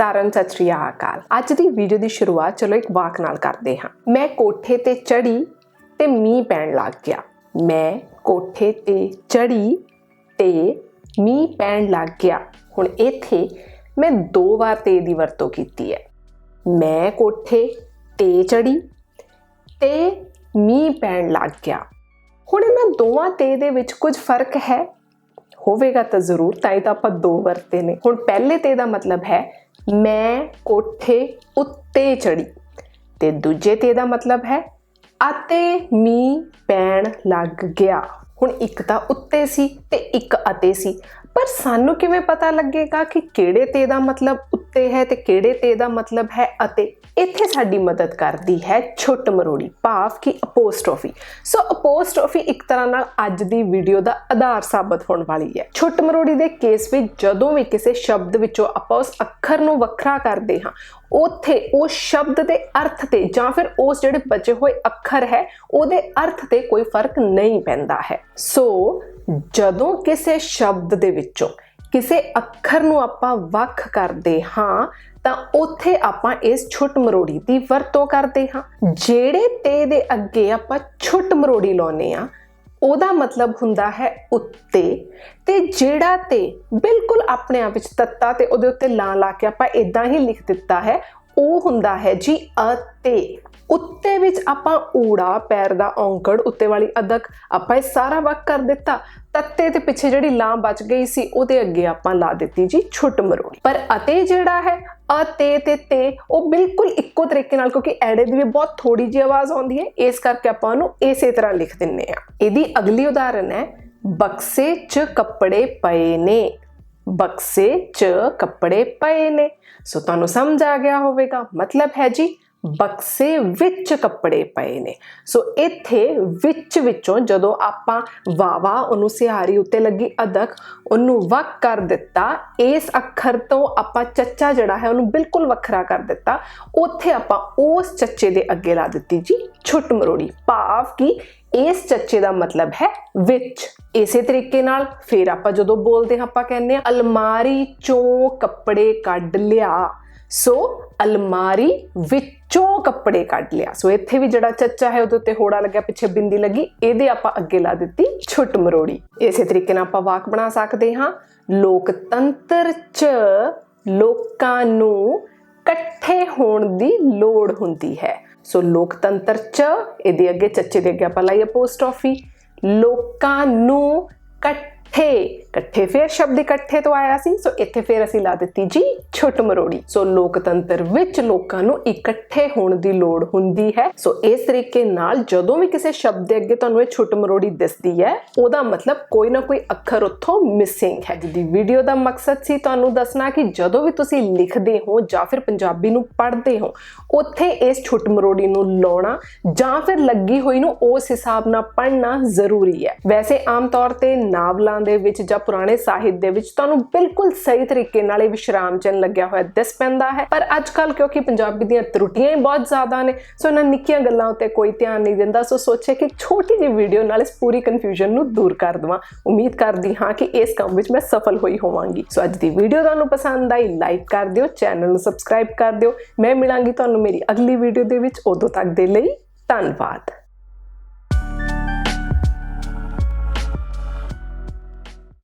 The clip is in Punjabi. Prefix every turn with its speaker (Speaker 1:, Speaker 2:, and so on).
Speaker 1: ਸਾਰਿਆਂ ਨੂੰ ਸਤਿ ਸ਼੍ਰੀ ਅਕਾਲ। ਅੱਜ ਦੀ ਵੀਡੀਓ ਦੀ ਸ਼ੁਰੂਆਤ ਚਲੋ ਇੱਕ ਵਾਕ ਨਾਲ ਕਰਦੇ ਹਾਂ। ਮੈਂ ਕੋਠੇ ਤੇ ਚੜੀ ਤੇ ਮੀਂਹ ਪੈਣ ਲੱਗ ਗਿਆ। ਮੈਂ ਕੋਠੇ ਤੇ ਚੜੀ ਤੇ ਮੀਂਹ ਪੈਣ ਲੱਗ ਗਿਆ। ਹੁਣ ਇੱਥੇ ਮੈਂ ਦੋ ਵਾਰ ਤੇ ਦੀ ਵਰਤੋਂ ਕੀਤੀ ਹੈ। ਮੈਂ ਕੋਠੇ ਤੇ ਚੜੀ ਤੇ ਮੀਂਹ ਪੈਣ ਲੱਗ ਗਿਆ। ਹੁਣ ਇਹਨਾਂ ਦੋਵਾਂ ਤੇ ਦੇ ਵਿੱਚ ਕੁਝ ਫ਼ਰਕ ਹੈ? ਹੋਵੇਗਾ ਤਾਂ ਜ਼ਰੂਰ, ਤਾਂ ਇਹ ਤਾਂ ਆਪਾਂ ਦੋ ਵਰਤੇ ਨੇ। ਹੁਣ ਪਹਿਲੇ ਤੇ ਦਾ ਮਤਲਬ ਹੈ ਮੈਂ ਕੋਠੇ ਉੱਤੇ ਚੜੀ। ਤੇ ਦੂਜੇ ਤੇ ਦਾ ਮਤਲਬ ਹੈ ਅਤੇ ਮੀਂਹ ਪੈਣ ਲੱਗ ਗਿਆ। ਹੁਣ ਇੱਕ ਤਾਂ ਉੱਤੇ ਸੀ ਤੇ ਇੱਕ ਅਤੇ ਸੀ। ਪਰ ਸਾਨੂੰ ਕਿਵੇਂ ਪਤਾ ਲੱਗੇਗਾ ਕਿ ਕਿਹੜੇ ਤੇ ਦਾ ਮਤਲਬ ਉੱਤੇ ਹੈ ਤੇ ਕਿਹੜੇ ਤੇ ਦਾ ਮਤਲਬ ਹੈ ਅਤੇ ਇੱਥੇ ਸਾਡੀ ਮਦਦ ਕਰਦੀ ਹੈ ਛੁੱਟ ਮਰੋੜੀ ਭਾਵ ਕਿ ਅਪੋਸਟ੍ਰੋਫੀ ਸੋ ਅਪੋਸਟ੍ਰੋਫੀ ਇੱਕ ਤਰ੍ਹਾਂ ਨਾਲ ਅੱਜ ਦੀ ਵੀਡੀਓ ਦਾ ਆਧਾਰ ਸਾਬਤ ਹੋਣ ਵਾਲੀ ਹੈ। ਛੁੱਟ ਮਰੋੜੀ ਦੇ ਕੇਸ ਵਿੱਚ ਜਦੋਂ ਵੀ ਕਿਸੇ ਸ਼ਬਦ ਵਿੱਚੋਂ ਆਪਾਂ ਉਸ ਅੱਖਰ ਨੂੰ ਵੱਖਰਾ ਕਰਦੇ ਹਾਂ, ਉਥੇ ਉਸ ਸ਼ਬਦ ਦੇ ਅਰਥ ਤੇ ਜਾਂ ਫਿਰ ਉਸ ਜਿਹੜੇ ਬਚੇ ਹੋਏ ਅੱਖਰ ਹੈ, ਉਹਦੇ ਅਰਥ ਤੇ ਕੋਈ ਫ਼ਰਕ ਨਹੀਂ ਪੈਂਦਾ ਹੈ। ਸੋ ਜਦੋਂ ਕਿਸੇ ਸ਼ਬਦ ਦੇ ਵਿੱਚੋਂ ਕਿਸੇ ਅੱਖਰ ਨੂੰ ਆਪਾਂ ਵੱਖ ਕਰਦੇ ਹਾਂ, ਤਾਂ ਉੱਥੇ ਆਪਾਂ ਇਸ ਛੁੱਟ ਮਰੋੜੀ ਦੀ ਵਰਤੋਂ ਕਰਦੇ ਹਾਂ। ਜਿਹੜੇ ਤੇ ਦੇ ਅੱਗੇ ਆਪਾਂ ਛੁੱਟ ਮਰੋੜੀ ਲਾਉਨੇ ਆ ਉਹਦਾ ਮਤਲਬ ਹੁੰਦਾ ਹੈ ਉੱਤੇ। ਤੇ ਜਿਹੜਾ ਤੇ ਬਿਲਕੁਲ ਆਪਣੇ ਆਪ ਵਿੱਚ ਤੱਤਾ ਤੇ ਉਹਦੇ ਉੱਤੇ ਲਾ ਲਾ ਕੇ ਆਪਾਂ ਇਦਾਂ ਹੀ ਲਿਖ ਦਿੱਤਾ ਹੈ ਉਹ ਹੁੰਦਾ ਹੈ ਜੀ ਅਤੇ। ਉੱਤੇ ਵਿੱਚ ਆਪਾਂ ਊੜਾ, ਪੈਰ ਦਾ ਔਂਕੜ, ਉੱਤੇ ਵਾਲੀ ਅਦਕ ਆਪਾਂ ਇਹ ਸਾਰਾ ਵਕ ਕਰ ਦਿੱਤਾ। ਤੱਤੇ ਤੇ ਪਿੱਛੇ ਜਿਹੜੀ ਲਾਂ ਬਚ ਗਈ ਸੀ, ਉਹਦੇ ਅੱਗੇ ਆਪਾਂ ਲਾ ਦਿੱਤੀ ਜੀ ਛੁੱਟ ਮਰੋੜੀ। ਪਰ ਅਤੇ ਜਿਹੜਾ ਹੈ, ਅਤੇ ਤੇ ਤੇ, ਉਹ ਬਿਲਕੁਲ ਇੱਕੋ ਤਰੀਕੇ ਨਾਲ, ਕਿਉਂਕਿ ਐੜੇ ਦੀ ਵੀ ਬਹੁਤ ਥੋੜੀ ਜਿਹੀ ਆਵਾਜ਼ ਆਉਂਦੀ ਹੈ, ਇਸ ਕਰਕੇ ਆਪਾਂ ਉਹਨੂੰ ਇਸੇ ਤਰ੍ਹਾਂ ਲਿਖ ਦਿੰਨੇ ਆ ਇਹਦੀ ਅਗਲੀ ਉਦਾਹਰਨ ਹੈ, ਬਕਸੇ 'ਚ ਕੱਪੜੇ ਪਏ ਨੇ। ਬਕਸੇ 'ਚ ਕੱਪੜੇ ਪਏ ਨੇ। ਸੋ ਤੁਹਾਨੂੰ ਸਮਝ ਆ ਗਿਆ ਹੋਵੇਗਾ, ਮਤਲਬ ਹੈ ਜੀ, ਬਕਸੇ ਵਿੱਚ ਕੱਪੜੇ ਪਏ ਨੇ। ਸੋ ਇੱਥੇ ਵਿੱਚ ਵਿੱਚੋਂ ਜਦੋਂ ਆਪਾਂ ਵਾਵਾ ਉਹਨੂੰ ਸਿਹਾਰੀ ਉੱਤੇ ਲੱਗੀ ਅਦਕ, ਉਹਨੂੰ ਵੱਖ ਕਰ ਦਿੱਤਾ, ਇਸ ਅੱਖਰ ਤੋਂ ਆਪਾਂ ਚੱਚਾ ਜਿਹੜਾ ਹੈ ਉਹਨੂੰ ਬਿਲਕੁਲ ਵੱਖਰਾ ਕਰ ਦਿੱਤਾ। ਉੱਥੇ ਆਪਾਂ ਉਸ ਚੱਚੇ ਦੇ ਅੱਗੇ ਲਾ ਦਿੱਤੀ ਜੀ, ਛੁੱਟ ਮਰੋੜੀ। ਭਾਵ ਕਿ ਇਸ ਚੱਚੇ ਦਾ ਮਤਲਬ ਹੈ ਵਿੱਚ। ਇਸੇ ਤਰੀਕੇ ਨਾਲ ਫਿਰ ਆਪਾਂ ਜਦੋਂ ਬੋਲਦੇ ਹਾਂ, ਆਪਾਂ ਕਹਿੰਦੇ ਆ ਅਲਮਾਰੀ ਚੋਂ ਕੱਪੜੇ ਕੱਢ ਲਿਆ। ਸੋ ਅਲਮਾਰੀ ਵਿੱਚੋਂ ਕੱਪੜੇ ਕੱਢ ਲਿਆ। ਸੋ ਇੱਥੇ ਵੀ ਜਿਹੜਾ ਚੱਚਾ ਹੈ, ਉਹਦੇ ਉੱਤੇ ਹੋੜਾ ਲੱਗਿਆ, ਪਿੱਛੇ ਬਿੰਦੀ ਲੱਗੀ। ਇਹਦੇ ਆਪਾਂ ਅੱਗੇ ਲਾ ਦਿੱਤੀ ਛੁੱਟ ਮਰੋੜੀ। ਇਸੇ ਤਰੀਕੇ ਨਾਲ ਆਪਾਂ ਵਾਕ ਬਣਾ ਸਕਦੇ ਹਾਂ। ਲੋਕਤੰਤਰ 'ਚ ਲੋਕਾਂ ਨੂੰ ਇਕੱਠੇ ਹੋਣ ਦੀ ਲੋੜ ਹੁੰਦੀ ਹੈ। ਸੋ ਲੋਕਤੰਤਰ 'ਚ, ਇਹਦੇ ਅੱਗੇ, ਚੱਚੇ ਦੇ ਅੱਗੇ ਆਪਾਂ ਲਾਈਏ ਪੋਸਟ ਅਪੋਸਟ੍ਰੋਫੀ ਲੋਕਾਂ ਨੂੰ ਕੱਟ ਇਕੱਠੇ ਇਕੱਠੇ ਫੇਰ ਸ਼ਬਦ ਇਕੱਠੇ ਤੋਂ ਆਇਆ ਸੀ, ਸੋ ਇੱਥੇ ਫੇਰ ਅਸੀਂ ਲਾ ਦਿੱਤੀ ਜੀ ਛੁੱਟ ਮਰੋੜੀ। ਸੋ ਲੋਕਤੰਤਰ ਵਿੱਚ ਲੋਕਾਂ ਨੂੰ ਇਕੱਠੇ ਹੋਣ ਦੀ ਲੋੜ ਹੁੰਦੀ ਹੈ। ਸੋ ਇਸ ਤਰੀਕੇ ਨਾਲ ਜਦੋਂ ਵੀ ਕਿਸੇ ਸ਼ਬਦ ਦੇ ਅੱਗੇ ਤੁਹਾਨੂੰ ਇਹ ਛੁੱਟ ਮਰੋੜੀ ਦਿਸਦੀ ਹੈ, ਉਹਦਾ ਮਤਲਬ ਕੋਈ ਨਾ ਕੋਈ ਅੱਖਰ ਉੱਥੋਂ ਮਿਸਿੰਗ ਹੈ। ਜਿਹਦੀ ਵੀਡੀਓ ਦਾ ਮਕਸਦ ਸੀ ਤੁਹਾਨੂੰ ਦੱਸਣਾ ਕਿ ਜਦੋਂ ਵੀ ਤੁਸੀਂ ਲਿਖਦੇ ਹੋ ਜਾਂ ਫਿਰ ਪੰਜਾਬੀ ਨੂੰ ਪੜ੍ਹਦੇ ਹੋ, ਉੱਥੇ ਇਸ ਛੁੱਟ ਮਰੋੜੀ ਨੂੰ ਲਾਉਣਾ ਜਾਂ ਫਿਰ ਲੱਗੀ ਹੋਈ ਨੂੰ ਉਸ ਹਿਸਾਬ ਨਾਲ ਪੜ੍ਹਨਾ ਜ਼ਰੂਰੀ ਹੈ। ਵੈਸੇ ਆਮ ਤੌਰ ਤੇ ਨਾਵਲਾਂ ਦੇ ਵਿੱਚ ਜਾਂ ਪੁਰਾਣੇ ਸਾਹਿਤ ਦੇ ਵਿੱਚ ਤੁਹਾਨੂੰ ਬਿਲਕੁਲ ਸਹੀ ਤਰੀਕੇ ਨਾਲ ਇਹ ਵਿਸ਼ਰਾਮ ਚਿੰਨ ਲੱਗਿਆ ਹੋਇਆ ਦਿਸ ਪੈਂਦਾ ਹੈ। ਪਰ ਅੱਜ ਕੱਲ ਕਿਉਂਕਿ ਪੰਜਾਬੀ ਦੀਆਂ ਤਰੁੱਟੀਆਂ ਹੀ ਬਹੁਤ ਜ਼ਿਆਦਾ ਨੇ, ਸੋ ਇਹਨਾਂ ਨਿੱਕੀਆਂ ਗੱਲਾਂ ਉੱਤੇ ਕੋਈ ਧਿਆਨ ਨਹੀਂ ਦਿੰਦਾ। ਸੋ ਸੋਚਿਆ ਕਿ ਛੋਟੀ ਜਿਹੀ ਵੀਡੀਓ ਨਾਲ ਇਸ ਪੂਰੀ ਕਨਫਿਊਜ਼ਨ ਨੂੰ ਦੂਰ ਕਰ ਦਵਾਂ। ਉਮੀਦ ਕਰਦੀ ਹਾਂ ਕਿ ਇਸ ਕੰਮ ਵਿੱਚ ਮੈਂ ਸਫਲ ਹੋਈ ਹੋਵਾਂਗੀ। ਸੋ ਅੱਜ ਦੀ ਵੀਡੀਓ ਤੁਹਾਨੂੰ ਪਸੰਦ ਆਈ ਲਾਈਕ ਕਰ ਦਿਓ ਚੈਨਲ ਨੂੰ ਸਬਸਕ੍ਰਾਈਬ ਕਰ ਦਿਓ। ਮੈਂ ਮਿਲਾਂਗੀ ਤੁਹਾਨੂੰ ਮੇਰੀ ਅਗਲੀ ਵੀਡੀਓ ਦੇ ਵਿੱਚ। ਉਦੋਂ ਤੱਕ ਦੇ ਲਈ ਧੰਨਵਾਦ।